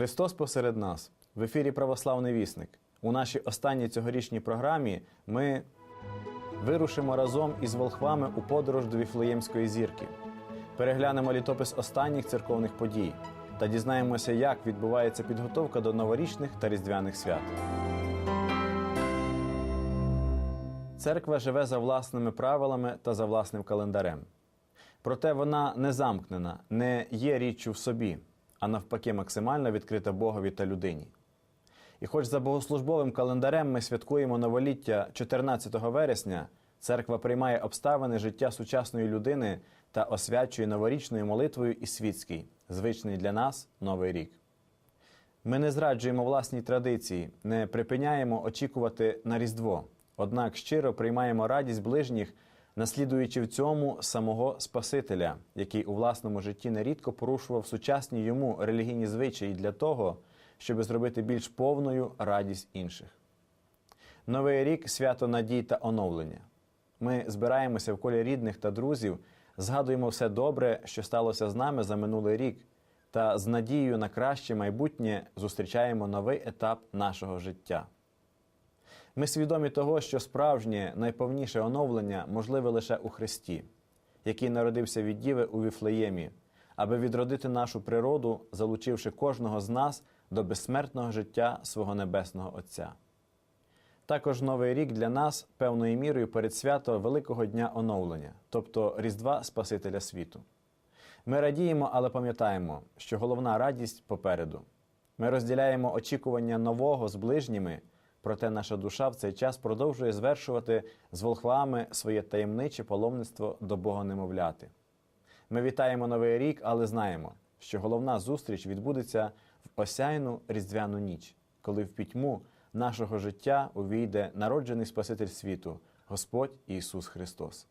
Христос посеред нас в ефірі Православний вісник. У нашій останній цьогорічній програмі ми вирушимо разом із волхвами у подорож до Віфлеємської зірки. Переглянемо літопис останніх церковних подій та дізнаємося, як відбувається підготовка до новорічних та різдвяних свят. Церква живе за власними правилами та за власним календарем. Проте вона не замкнена, не є річчю в собі, а навпаки, максимально відкрита Богові та людині. І хоч за богослужбовим календарем ми святкуємо новоліття 14 вересня, церква приймає обставини життя сучасної людини та освячує новорічною молитвою і світський, звичний для нас Новий рік. Ми не зраджуємо власні традиції, не припиняємо очікувати на Різдво, однак щиро приймаємо радість ближніх, наслідуючи в цьому самого Спасителя, який у власному житті нерідко порушував сучасні йому релігійні звичаї для того, щоб зробити більш повною радість інших. Новий рік свято надій та оновлення. Ми збираємося в колі рідних та друзів, згадуємо все добре, що сталося з нами за минулий рік, та з надією на краще майбутнє зустрічаємо новий етап нашого життя. Ми свідомі того, що справжнє найповніше оновлення можливе лише у Христі, який народився від Діви у Віфлеємі, аби відродити нашу природу, залучивши кожного з нас до безсмертного життя свого Небесного Отця. Також Новий рік для нас певною мірою передсвято Великого Дня оновлення, тобто Різдва Спасителя світу. Ми радіємо, але пам'ятаємо, що головна радість попереду. Ми розділяємо очікування нового з ближніми, проте наша душа в цей час продовжує звершувати з волхвами своє таємниче паломництво до Бога немовляти. Ми вітаємо Новий рік, але знаємо, що головна зустріч відбудеться в осяйну різдвяну ніч, коли в пітьму нашого життя увійде народжений Спаситель світу, Господь Ісус Христос.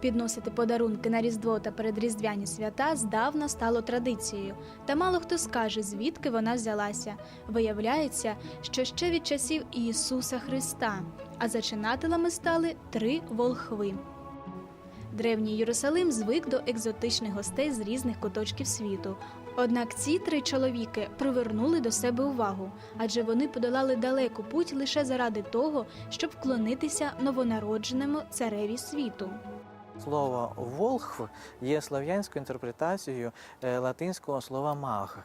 Підносити подарунки на Різдво та передріздвяні свята здавна стало традицією, та мало хто скаже, звідки вона взялася. Виявляється, що ще від часів Ісуса Христа, а зачинателями стали три волхви. Древній Єрусалим звик до екзотичних гостей з різних куточків світу. Однак ці три чоловіки привернули до себе увагу, адже вони подолали далеку путь лише заради того, щоб вклонитися новонародженому цареві світу. Слово волхв є слов'янською інтерпретацією е, латинського слова маг.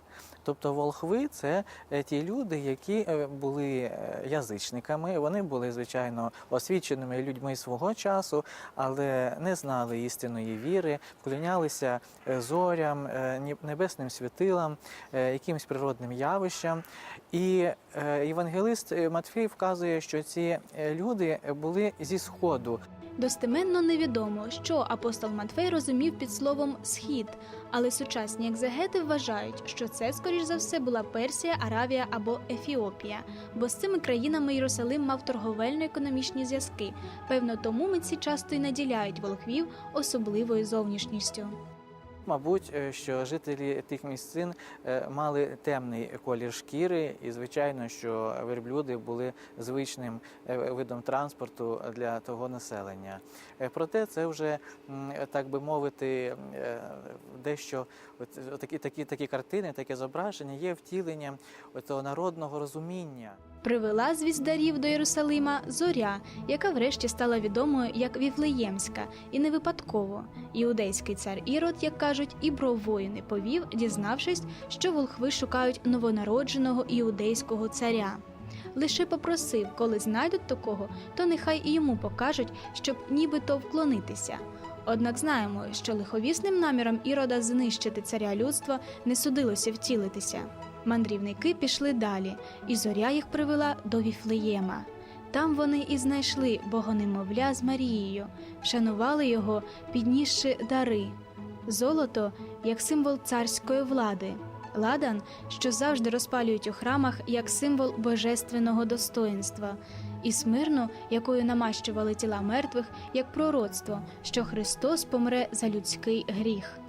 Тобто волхви це е, ті люди, які е, були язичниками. Вони були, звичайно, освіченими людьми свого часу, але не знали істинної віри, вклонялися зорям, небесним світилам, якимось природним явищам. І євангелист Матфій вказує, що ці люди були зі сходу. Достеменно невідомо, що апостол Матфей розумів під словом схід, але сучасні екзегети вважають, що це, скоріш за все, була Персія, Аравія або Ефіопія, бо з цими країнами Єрусалим мав торговельно-економічні зв'язки. Певно, тому митці часто й наділяють волхвів особливою зовнішністю. Мабуть, е, що жителі тих місцин е, мали темний колір шкіри, і звичайно, що верблюди були звичним е, видом транспорту для того населення. Проте це вже так би мовити, дещо такі, такі, такі картини, таке зображення є втіленням того народного розуміння. Привела звіздарів до Єрусалима зоря, яка врешті стала відомою як Віфлеємська, і не випадково. Іудейський цар Ірод, як кажуть, і бровою не повів, дізнавшись, що волхви шукають новонародженого іудейського царя. Лише попросив, коли знайдуть такого, то нехай і йому покажуть, щоб нібито вклонитися. Однак знаємо, що лиховісним наміром Ірода знищити царя людства не судилося втілитися. Мандрівники пішли далі, і зоря їх привела до Віфлеєма. Там вони і знайшли богонемовля з Марією, вшанували його, піднісши дари. Золото як символ царської влади, ладан, що завжди розпалюють у храмах як символ божественного достоїнства, і смирну, якою намащували тіла мертвих, як пророцтво, що Христос помре за людський гріх.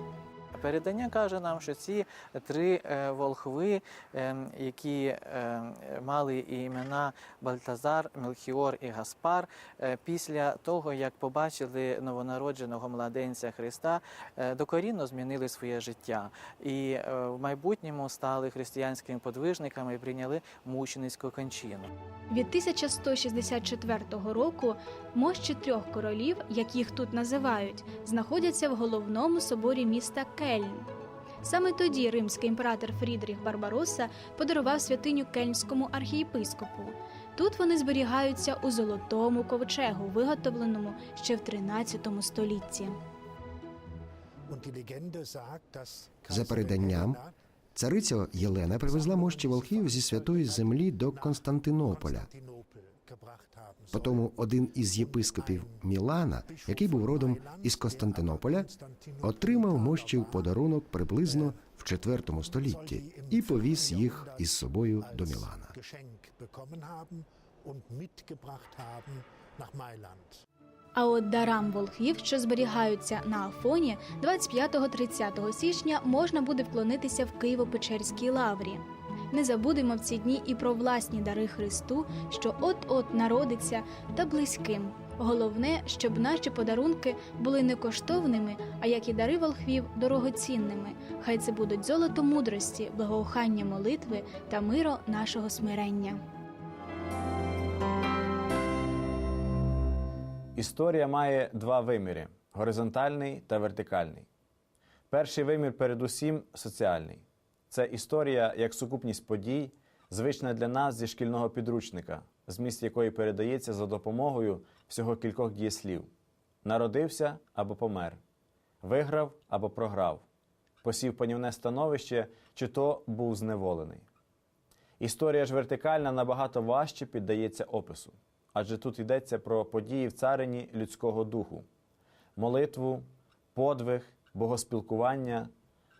Передання каже нам, що ці три е, волхви, е, які е, мали імена Бальтазар, Мелхіор і Гаспар, е, після того, як побачили новонародженого младенця Христа, е, докорінно змінили своє життя і в майбутньому стали християнськими подвижниками і прийняли мученицьку кончину. Від 1164 року мощі трьох королів, як їх тут називають, знаходяться в головному соборі міста Кельн. Саме тоді римський імператор Фрідріх Барбаросса подарував святиню кельнському архієпископу. Тут вони зберігаються у золотому ковчегу, виготовленому ще в 13 столітті. За переданням, Цариця Єлена привезла мощі волхів зі святої землі до Константинополя. Потому один із єпископів Мілана, який був родом із Константинополя, отримав мощі в подарунок приблизно в IV столітті і повіз їх із собою до Мілана. А от дарам волхвів, що зберігаються на Афоні, 25-30 січня можна буде вклонитися в Києво-Печерській лаврі. Не забудемо в ці дні і про власні дари Христу, що от-от народиться, та близьким. Головне, щоб наші подарунки були не коштовними, а як і дари волхвів, дорогоцінними. Хай це будуть золото мудрості, благоухання молитви та миро нашого смирення. Історія має два виміри: горизонтальний та вертикальний. Перший вимір, передусім, соціальний. Це історія як сукупність подій, звична для нас зі шкільного підручника, зміст якої передається за допомогою всього кількох дієслів: народився або помер, виграв або програв, посів панівне становище, чи то був зневолений. Історія ж вертикальна набагато важче піддається опису, адже тут йдеться про події в царині людського духу, молитву, подвиг, богоспілкування,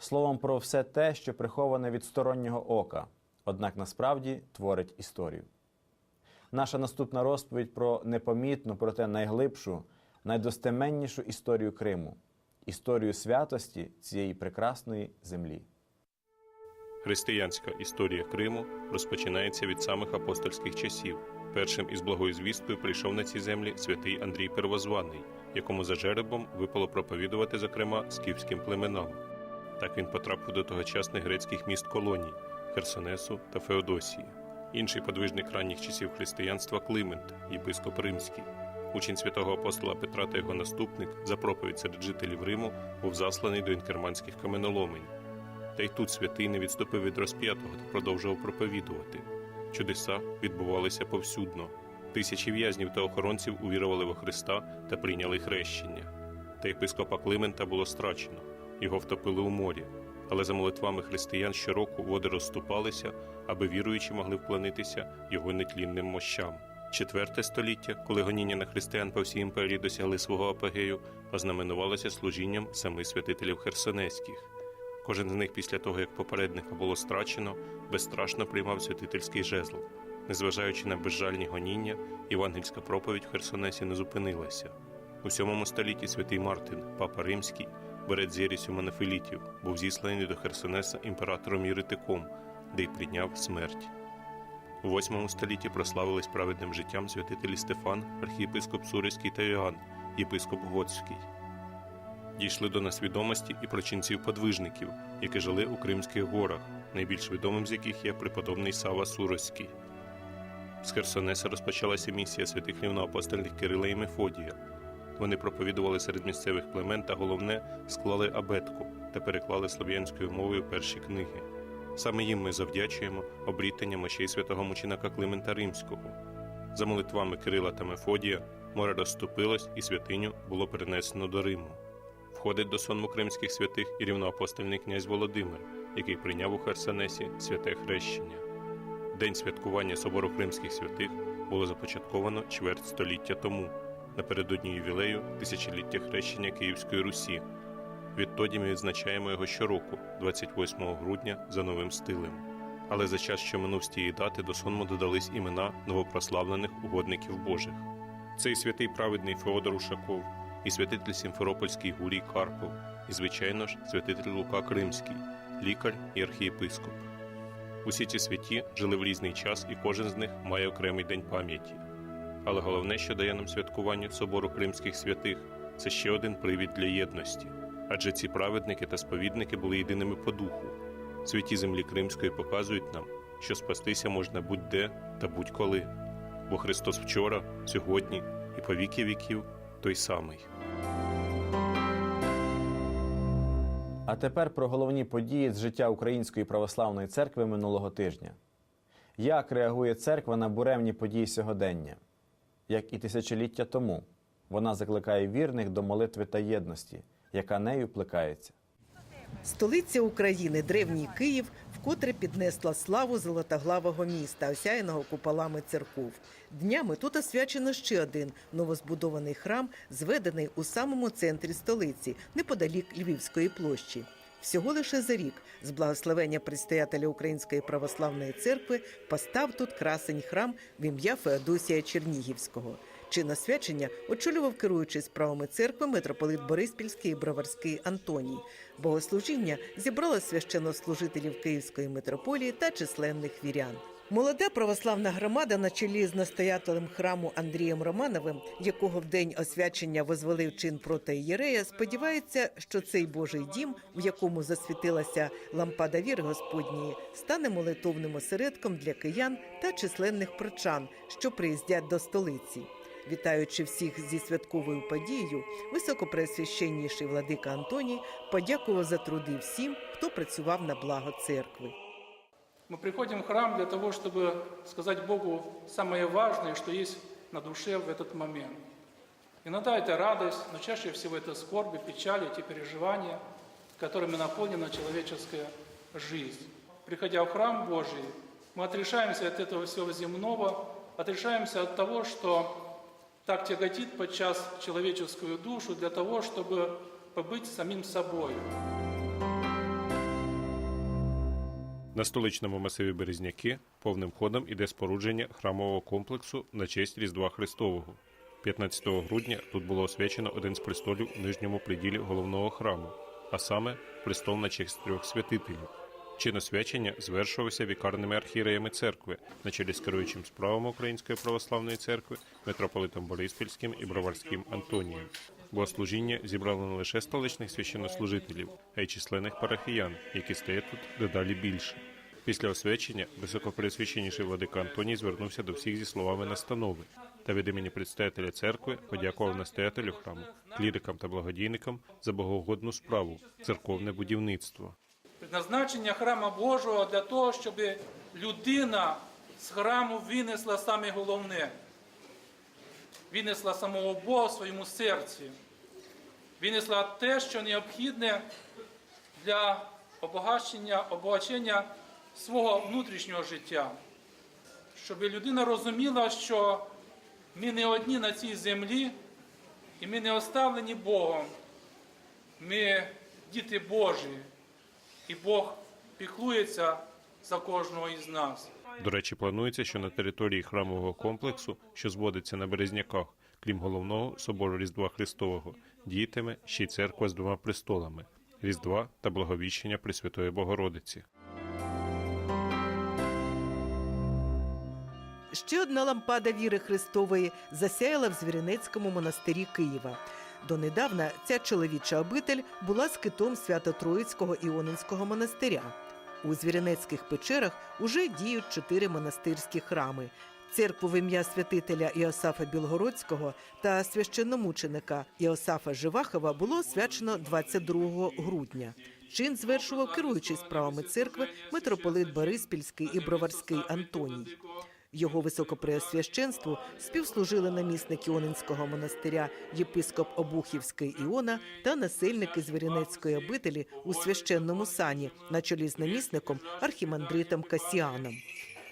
словом про все те, що приховане від стороннього ока, однак насправді творить історію. Наша наступна розповідь про непомітну, проте найглибшу, найдостеменнішу історію Криму, історію святості цієї прекрасної землі. Християнська історія Криму розпочинається від самих апостольських часів. Першим із благою звісткою прийшов на ці землі святий Андрій Первозваний, якому за жеребом випало проповідувати, зокрема, скіфським племенам. Так він потрапив до тогочасних грецьких міст колоній Херсонесу та Феодосії. Інший подвижник ранніх часів християнства Климент, єпископ Римський. Учень святого апостола Петра та його наступник за проповідь серед жителів Риму був засланий до інкерманських каменоломень. Та й тут святий не відступив від розп'ятого та продовжував проповідувати. Чудеса відбувалися повсюдно. Тисячі в'язнів та охоронців увірували во Христа та прийняли хрещення. Та єпископа Климента було страчено, його втопили у морі. Але за молитвами християн щороку води розступалися, аби віруючі могли вклонитися його нетлінним мощам. Четверте століття, коли гоніння на християн по всій імперії досягли свого апогею, ознаменувалося служінням семи святителів херсонеських. Кожен з них після того, як попередника було страчено, безстрашно приймав святительський жезл. Незважаючи на безжальні гоніння, євангельська проповідь в Херсонесі не зупинилася. У сьомому столітті святий Мартин, папа римський, з єрісю був зісланий до Херсонеса імператором Єритиком, де й прийняв смерть. У восьмому столітті прославились праведним життям святителі Стефан, архієпископ Сурицький та Йоанн, єпископ Готський. Дійшли до нас відомості і про ченців-подвижників, які жили у Кримських горах, найбільш відомим з яких є преподобний Сава Суроський. З Херсонеса розпочалася місія святих рівноапостольних Кирила і Мефодія. Вони проповідували серед місцевих племен та головне склали абетку та переклали слов'янською мовою перші книги. Саме їм ми завдячуємо обрітання мощей святого мученика Климента Римського. За молитвами Кирила та Мефодія море розступилось і святиню було перенесено до Риму. Входить до сонму кримських святих і рівноапостольний князь Володимир, який прийняв у Херсонесі святе хрещення. День святкування собору кримських святих було започатковано чверть століття тому, напередодні ювілею тисячоліття хрещення Київської Русі. Відтоді ми відзначаємо його щороку, 28 грудня, за новим стилем. Але за час, що минув з тієї дати, до сонму додались імена новопрославлених угодників Божих. Цей святий праведний Феодор Ушаков, і святитель Сімферопольський Гурій Карпов, і, звичайно ж, святитель Лука Кримський, лікар і архієпископ. Усі ці святі жили в різний час, і кожен з них має окремий день пам'яті. Але головне, що дає нам святкування собору кримських святих, це ще один привід для єдності. Адже ці праведники та сповідники були єдиними по духу. Святі землі Кримської показують нам, що спастися можна будь-де та будь-коли, бо Христос вчора, сьогодні і по віки віків той самий. А тепер про головні події з життя Української православної церкви минулого тижня. Як реагує церква на буремні події сьогодення? Як і тисячоліття тому, вона закликає вірних до молитви та єдності, яка нею плекається. Столиця України, древній Київ, вкотре піднесла славу золотоглавого міста, осяяного куполами церков. Днями тут освячено ще один новозбудований храм, зведений у самому центрі столиці, неподалік Львівської площі. Всього лише за рік з благословення предстоятеля Української православної церкви постав тут красень храм в ім'я Феодосія Чернігівського. Чин освячення очолював керуючий справами церкви митрополит Бориспільський і Броварський Антоній. Богослужіння зібрало священнослужителів Київської митрополії та численних вірян. Молода православна громада на чолі з настоятелем храму Андрієм Романовим, якого в день освячення возвелив чин проти Єрея, сподівається, що цей Божий дім, в якому засвітилася лампада віри Господньої, стане молитовним осередком для киян та численних прочан, що приїздять до столиці. Вітаючи всіх зі святковою подією, високопреосвященніший владика Антоній подякував за труди всім, хто працював на благо церкви. Мы приходим в храм для того, чтобы сказать Богу самое важное, что есть на душе в этот момент. Иногда это радость, но чаще всего это скорби, печали, эти переживания, которыми наполнена человеческая жизнь. Приходя в храм Божий, мы отрешаемся от этого всего земного, отрешаемся от того, что так тяготит подчас человеческую душу для того, чтобы побыть самим собой. На столичному масиві Березняки повним ходом іде спорудження храмового комплексу на честь Різдва Христового. 15 грудня тут було освячено один з престолів у нижньому приділі головного храму, а саме престол на честь трьох святителів. Чин освячення звершувався вікарними архієреями церкви на чолі з керуючим справами Української православної церкви митрополитом Бориспільським і Броварським Антонієм. Богослужіння зібрало не лише столичних священнослужителів, а й численних парафіян, які стоять тут дедалі більше. Після освячення високопреосвященніший владика Антоній звернувся до всіх зі словами настанови та від імені предстоятеля церкви подякував настоятелю храму, клірикам та благодійникам за богоугодну справу церковне будівництво. Предназначення храма Божого для того, щоб людина з храму винесла саме головне. Винесла самого Бога в своєму серці. Винесла те, що необхідне для обагачення, обагачення свого внутрішнього життя. Щоб людина розуміла, що ми не одні на цій землі, і ми не оставлені Богом. Ми діти Божі, і Бог піклується за кожного із нас. До речі, планується, що на території храмового комплексу, що зводиться на Березняках, крім головного собору Різдва Христового, діятиме ще й церква з двома престолами Різдва та Благовіщення Пресвятої Богородиці. Ще одна лампада віри Христової засяяла в Звіринецькому монастирі Києва. Донедавна ця чоловіча обитель була скитом Свято-Троїцького Іонинського монастиря. У Звіринецьких печерах уже діють чотири монастирські храми. Церкву в ім'я святителя Іосафа Білгородського та священномученика Іосафа Живахова було свячено 22 грудня. Чин звершував керуючий справами церкви митрополит Бориспільський і Броварський Антоній. Його високопреосвященству співслужили намісник Іонинського монастиря єпископ Обухівський Іона та насильники Звірінецької обителі у священному сані на чолі з намісником архімандритом Касіаном.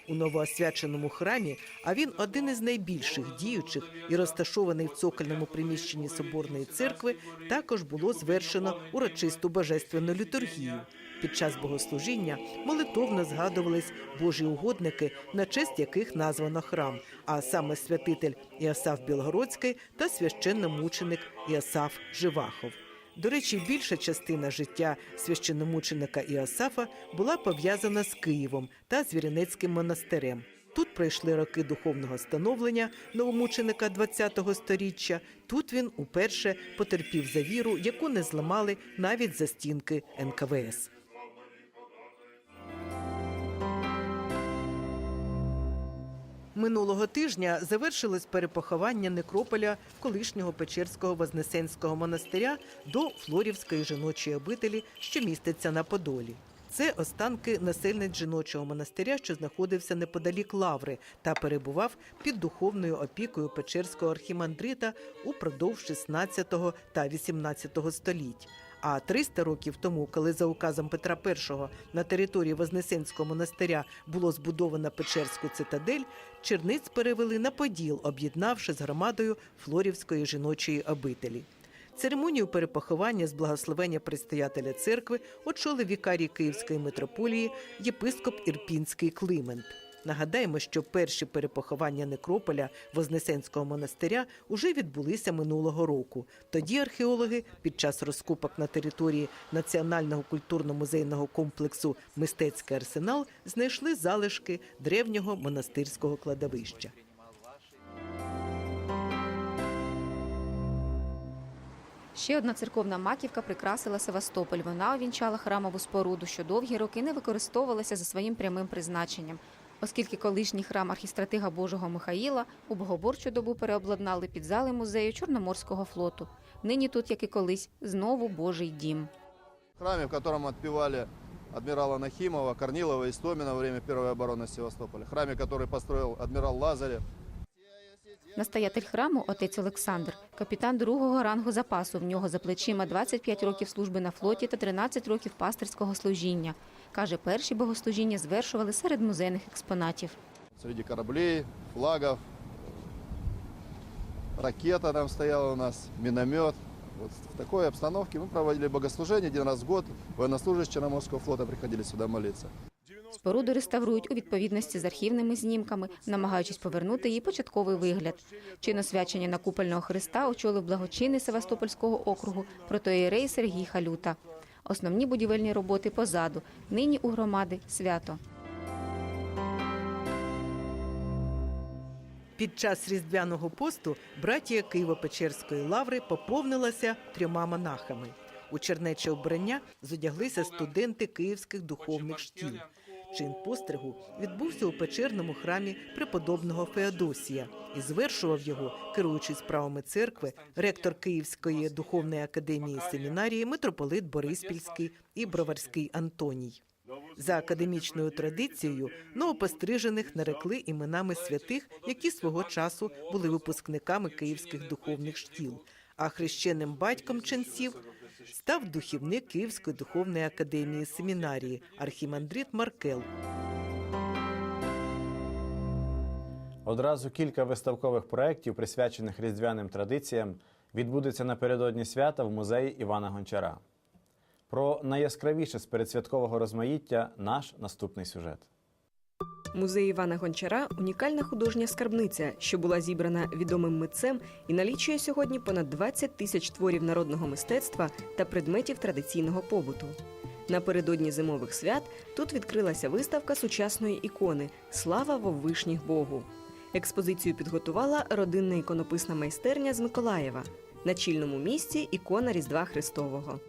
У новоосвяченому храмі, а він один із найбільших діючих і розташований в цокольному приміщенні соборної церкви, також було звершено урочисту божественну літургію. Під час богослужіння молитовно згадувались Божі угодники, на честь яких названо храм, а саме святитель Іосаф Білгородський та священномученик Іосаф Живахов. До речі, більша частина життя священномученика Іосафа була пов'язана з Києвом та Звіринецьким монастирем. Тут пройшли роки духовного становлення новомученика ХХ століття. Тут він уперше потерпів за віру, яку не зламали навіть за стінки НКВС. Минулого тижня завершилось перепоховання некрополя колишнього Печерського Вознесенського монастиря до Флорівської жіночої обителі, що міститься на Подолі. Це останки насельниць жіночого монастиря, що знаходився неподалік Лаври та перебував під духовною опікою Печерського архімандрита упродовж 16 та 18 століть. А 300 років тому, коли за указом Петра І на території Вознесенського монастиря було збудовано Печерську цитадель, черниць перевели на Поділ, об'єднавши з громадою Флорівської жіночої обителі. Церемонію перепоховання з благословення предстоятеля церкви очолив вікарій Київської митрополії єпископ Ірпінський Климент. Нагадаємо, що перші перепоховання некрополя Вознесенського монастиря уже відбулися минулого року. Тоді археологи під час розкопок на території Національного культурно-музейного комплексу Мистецький арсенал знайшли залишки древнього монастирського кладовища. Ще одна церковна маківка прикрасила Севастополь. Вона увінчала храмову споруду, що довгі роки не використовувалася за своїм прямим призначенням, оскільки колишній храм архістратига Божого Михаїла у богоборчу добу переобладнали під зали музею Чорноморського флоту. Нині тут, як і колись, знову Божий дім. храме, в котором отпевали адмирала Нахимова, Корнилова и Истомина во время первой обороны Севастополя. Храме, который построил адмирал Лазарев. Настоятель храму, отець Олександр, капітан другого рангу запасу. В нього за плечима 25 років служби на флоті та 13 років пастирського служіння. Каже, перші богослужіння звершували серед музейних експонатів. Среди кораблей, флагов, ракета там стояла у нас, миномет. Вот в такой обстановке мы проводили богослужение один раз в год. Военнослужащие Черноморского флота приходили сюда молиться. Споруду реставрують у відповідності з архівними знімками, намагаючись повернути їй початковий вигляд. Чин освячення на купольного хреста очолив благочинний Севастопольського округу протоєрей Сергій Халюта. Основні будівельні роботи позаду. Нині у громади свято. Під час різдвяного посту братія Києво-Печерської лаври поповнилася трьома монахами. У чернече обрання зодяглися студенти київських духовних шкіл. Чин постригу відбувся у печерному храмі преподобного Феодосія і звершував його, керуючий справами церкви, ректор Київської духовної академії семінарії митрополит Бориспільський і Броварський Антоній. За академічною традицією новопострижених нарекли іменами святих, які свого часу були випускниками київських духовних шкіл. А хрещеним батьком ченців став духівник Київської духовної академії семінарії архімандрит Маркел. Одразу кілька виставкових проєктів, присвячених різдвяним традиціям, відбудеться напередодні свята в музеї Івана Гончара. Про найяскравіше з передсвяткового розмаїття наш наступний сюжет. Музей Івана Гончара унікальна художня скарбниця, що була зібрана відомим митцем і налічує сьогодні понад 20 тисяч творів народного мистецтва та предметів традиційного побуту. Напередодні зимових свят тут відкрилася виставка сучасної ікони Слава Воввишніх Богу. Експозицію підготувала родинна іконописна майстерня з Миколаєва. На чільному місці ікона Різдва Христового.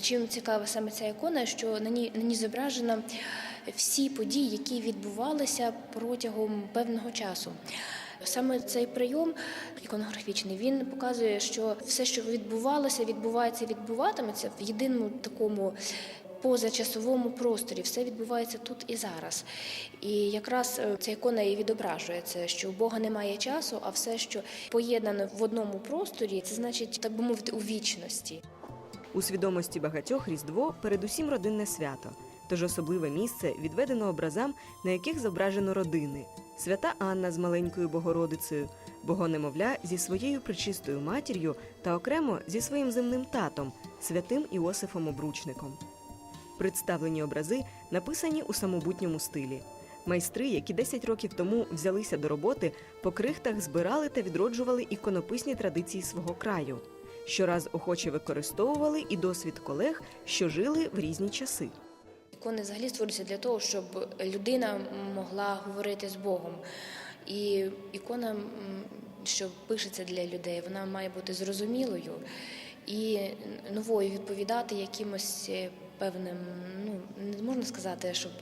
Чим цікава саме ця ікона, що на ній, на ній зображено всі події, які відбувалися протягом певного часу. Саме цей прийом іконографічний він показує, що все, що відбувалося, відбувається, відбуватиметься в єдиному такому позачасовому просторі. Все відбувається тут і зараз. І якраз е, ця ікона і відображує це, що у Бога немає часу, а все, що поєднано в одному просторі, це значить, так би мовити, у вічності. У свідомості багатьох Різдво передусім родинне свято, тож особливе місце відведено образам, на яких зображено родини: свята Анна з маленькою Богородицею, Богонемовля зі своєю пречистою матір'ю та окремо зі своїм земним татом, святим Іосифом Обручником. Представлені образи написані у самобутньому стилі. Майстри, які 10 років тому взялися до роботи, по крихтах збирали та відроджували іконописні традиції свого краю. Щораз охоче використовували і досвід колег, що жили в різні часи. Ікони взагалі створюються для того, щоб людина могла говорити з Богом. І ікона, що пишеться для людей, вона має бути зрозумілою і новою відповідати якимось е, певним, ну не можна сказати, щоб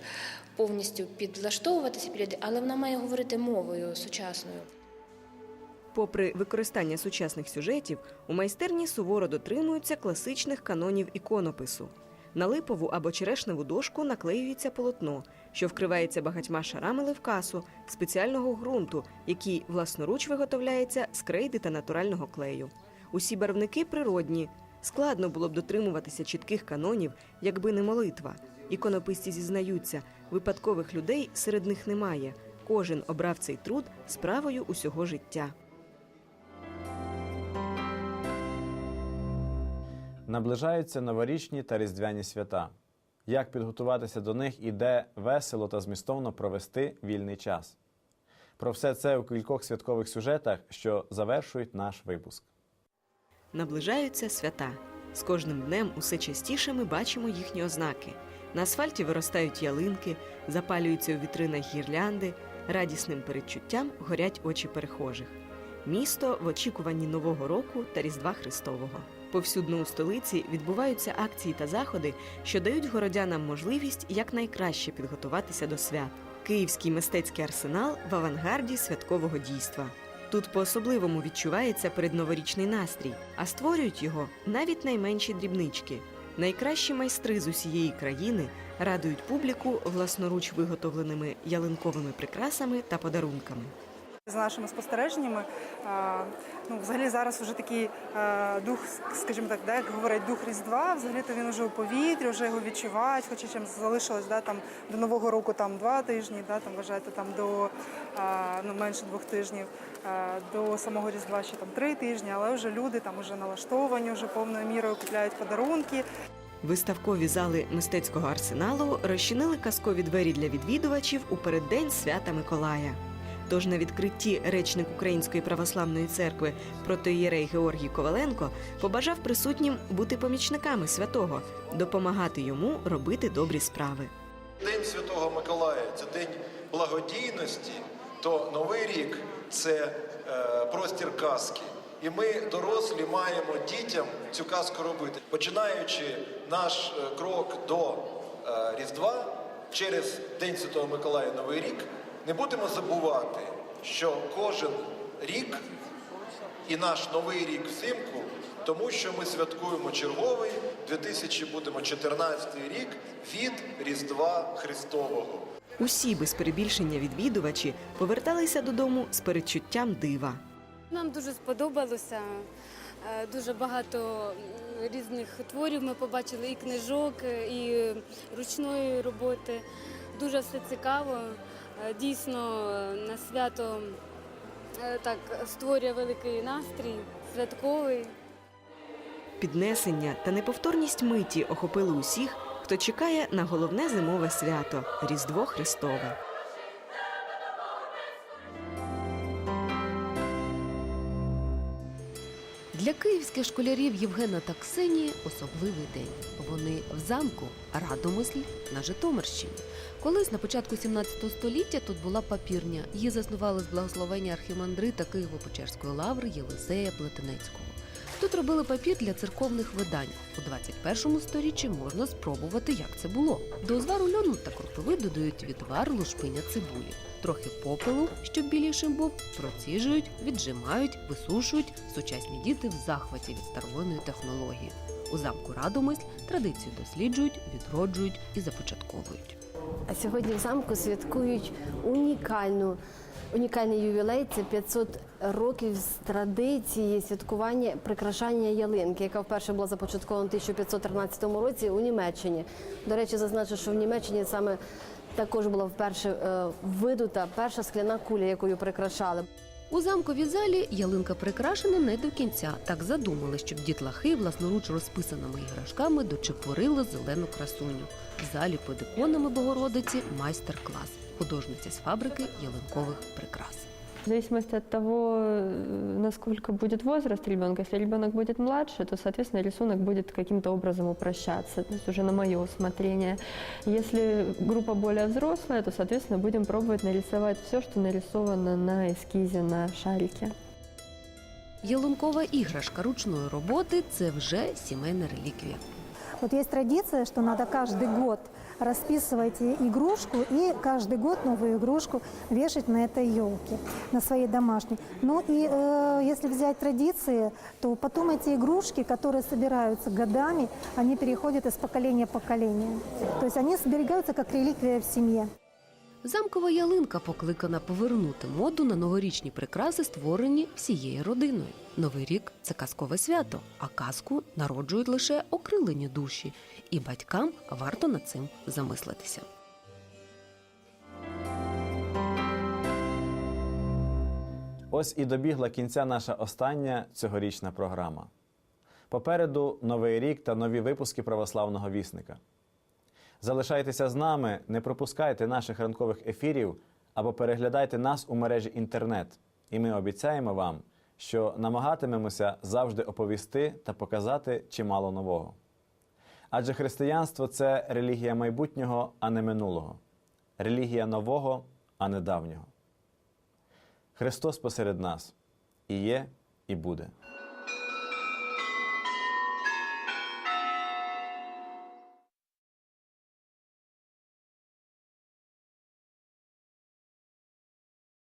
повністю підлаштовуватися під людей, але вона має говорити мовою сучасною. Попри використання сучасних сюжетів, у майстерні суворо дотримуються класичних канонів іконопису. На липову або черешневу дошку наклеюється полотно, що вкривається багатьма шарами левкасу, спеціального ґрунту, який власноруч виготовляється з крейди та натурального клею. Усі барвники природні. Складно було б дотримуватися чітких канонів, якби не молитва. Іконописці зізнаються, випадкових людей серед них немає. Кожен обрав цей труд справою усього життя. Наближаються новорічні та різдвяні свята. Як підготуватися до них і де весело та змістовно провести вільний час? Про все це у кількох святкових сюжетах, що завершують наш випуск. Наближаються свята. З кожним днем усе частіше ми бачимо їхні ознаки. На асфальті виростають ялинки, запалюються у вітринах гірлянди, радісним передчуттям горять очі перехожих. Місто в очікуванні Нового року та Різдва Христового. Повсюдно у столиці відбуваються акції та заходи, що дають городянам можливість якнайкраще підготуватися до свят. Київський мистецький арсенал в авангарді святкового дійства. Тут по-особливому відчувається передноворічний настрій, а створюють його навіть найменші дрібнички. Найкращі майстри з усієї країни радують публіку власноруч виготовленими ялинковими прикрасами та подарунками. За нашими спостереженнями, ну, взагалі зараз вже такий дух, скажімо так, да, як говорять, дух Різдва, взагалі то він вже у повітрі, вже його відчувають, хоча чим залишилось да, там, до Нового року там, два тижні, да, там, вважайте, там, до ну, менше двох тижнів, до самого Різдва ще там, три тижні, але вже люди там вже налаштовані, вже повною мірою купляють подарунки. Виставкові зали мистецького арсеналу розчинили казкові двері для відвідувачів у переддень свята Миколая. Тож на відкритті речник Української православної церкви протоїєрей Георгій Коваленко побажав присутнім бути помічниками святого, допомагати йому робити добрі справи. День Святого Миколая це день благодійності, то Новий рік це е, простір казки. І ми, дорослі, маємо дітям цю казку робити. Починаючи наш е, крок до е, Різдва через День Святого Миколая Новий рік, не будемо забувати, що кожен рік і наш новий рік взимку, тому що ми святкуємо черговий 2014 рік від Різдва Христового. Усі без перебільшення відвідувачі поверталися додому з передчуттям дива. Нам дуже сподобалося. Е, Дуже багато різних творів ми побачили і книжок, і ручної роботи. Дуже все цікаво. Е, Дійсно, е, на свято е, так створює великий настрій, святковий. Піднесення та неповторність миті охопили усіх, хто чекає на головне зимове свято Різдво Христове. Для київських школярів Євгена та Ксенії особливий день. Вони в замку Радомисль на Житомирщині. Колись на початку 17 століття тут була папірня. Її заснували з благословення архімандрита Києво-Печерської лаври Єлисея Плетенецького. Тут робили папір для церковних видань. У 21 сторіччі можна спробувати, як це було. До узвару льону та кропиви додають відвар лушпиня цибулі. Трохи попелу, щоб білішим був, проціжують, віджимають, висушують. Сучасні діти в захваті від старовинної технології. У замку Радомисль традицію досліджують, відроджують і започатковують. А сьогодні в замку святкують унікальну, унікальний ювілей. Це 500 років з традиції святкування прикрашання ялинки, яка вперше була започаткована в 1513 році у Німеччині. До речі, зазначу, що в Німеччині саме також була вперше е, видута перша скляна куля, якою прикрашали. У замковій залі ялинка прикрашена не до кінця. Так задумали, щоб дітлахи власноруч розписаними іграшками дочепорили зелену красуню. В залі під іконами Богородиці майстер-клас. Художниця з фабрики ялинкових прикрас. В зависимости от того, э, насколько будет возраст ребенка, если ребенок будет младше, то, соответственно, рисунок будет каким-то образом упрощаться, то есть уже на мое усмотрение. Если группа более взрослая, то, соответственно, будем пробовать нарисовать все, что нарисовано на эскизе на шарике. Ялункова іграшка ручної роботи це вже сімейна реліквія. Вот есть традиция, что надо каждый год расписывать и игрушку и каждый год новую игрушку вешать на этой елке, на своей домашней. Ну и э, если взять традиции, то потом эти игрушки, которые собираются годами, они переходят из поколения в поколение. То есть они сберегаются как реликвия в семье. Замкова ялинка покликана повернути моду на новорічні прикраси, створені всією родиною. Новий рік це казкове свято, а казку народжують лише окрилені душі, і батькам варто над цим замислитися. Ось і добігла кінця наша остання цьогорічна програма. Попереду новий рік та нові випуски православного вісника. Залишайтеся з нами, не пропускайте наших ранкових ефірів або переглядайте нас у мережі інтернет. І ми обіцяємо вам, що намагатимемося завжди оповісти та показати чимало нового. Адже християнство це релігія майбутнього, а не минулого, релігія нового, а не давнього. Христос посеред нас і є, і буде.